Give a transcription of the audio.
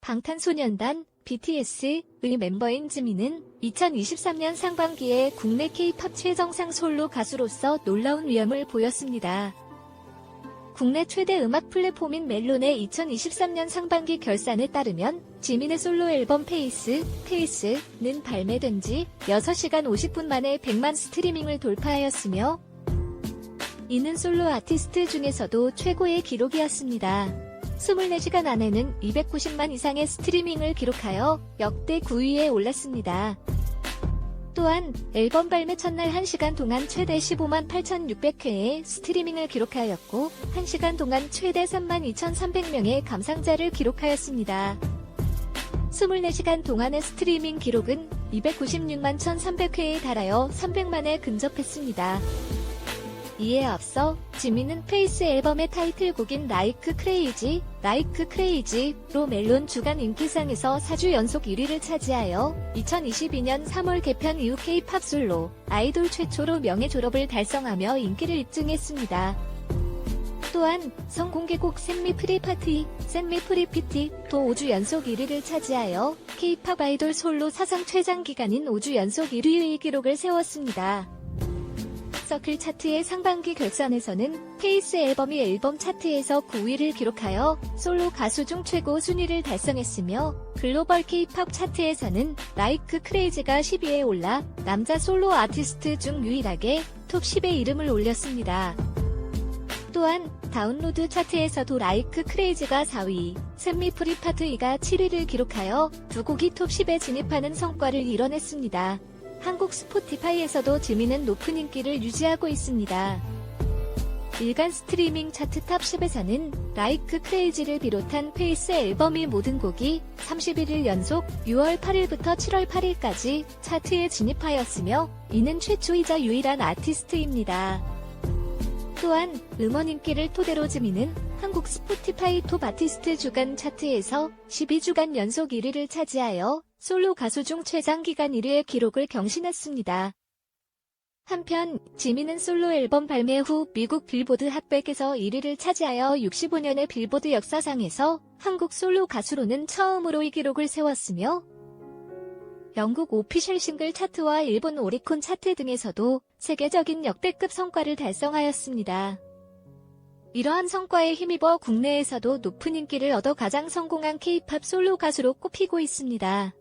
방탄소년단 BTS의 멤버인 지민은 2023년 상반기에 국내 K-팝 최정상 솔로 가수로서 놀라운 위엄을 보였습니다. 국내 최대 음악 플랫폼인 멜론의 2023년 상반기 결산에 따르면 지민의 솔로 앨범 페이스, 페이스는 발매된 지 6시간 50분 만에 100만 스트리밍을 돌파하였으며 이는 솔로 아티스트 중에서도 최고의 기록이었습니다. 24시간 안에는 290만 이상의 스트리밍을 기록하여 역대 9위에 올랐습니다. 또한 앨범 발매 첫날 1시간 동안 최대 15만 8,600회의 스트리밍을 기록하였고 1시간 동안 최대 3만 2,300명의 감상자를 기록하였습니다. 24시간 동안의 스트리밍 기록은 296만 1,300회에 달하여 300만에 근접했습니다. 이에 앞서 지민은 페이스 앨범의 타이틀곡인 라이크 크레이지, 라이크 크레이지로 멜론 주간 인기상에서 4주 연속 1위를 차지하여 2022년 3월 개편 이후 K-팝 솔로 아이돌 최초로 명예 졸업을 달성하며 인기를 입증했습니다. 또한 성공개곡 샌미 프리 파티, 샌미 프리 피티 도 5주 연속 1위를 차지하여 K-팝 아이돌 솔로 사상 최장 기간인 5주 연속 1위의 기록을 세웠습니다. 서클 차트의 상반기 결산에서는 페이스 앨범이 앨범 차트에서 9위를 기록하여 솔로 가수 중 최고 순위를 달성했으며 글로벌 K-팝 차트에서는 라이크 크레이지가 10위에 올라 남자 솔로 아티스트 중 유일하게 톱 10에 이름을 올렸습니다. 또한 다운로드 차트에서도 라이크 크레이지가 4위, 샘미 프리파트 2가 7위를 기록하여 두 곡이 톱 10에 진입하는 성과를 이뤄냈습니다. 한국 스포티파이에서도 지민은 높은 인기를 유지하고 있습니다. 일간 스트리밍 차트 탑 10에서는 라이크 크레이지를 비롯한 페이스 앨범의 모든 곡이 31일 연속 6월 8일부터 7월 8일까지 차트에 진입하였으며 이는 최초이자 유일한 아티스트입니다. 또한 음원 인기를 토대로 지민은 한국 스포티파이 톱 아티스트 주간 차트에서 12주간 연속 1위를 차지하여 솔로 가수 중 최장 기간 1위의 기록을 경신했습니다. 한편 지민은 솔로 앨범 발매 후 미국 빌보드 핫백에서 1위를 차지하여 65년의 빌보드 역사상에서 한국 솔로 가수로는 처음으로 이 기록을 세웠으며 영국 오피셜 싱글 차트와 일본 오리콘 차트 등에서도 세계적인 역대급 성과를 달성하였습니다. 이러한 성과에 힘입어 국내에서도 높은 인기를 얻어 가장 성공한 K-팝 솔로 가수로 꼽히고 있습니다.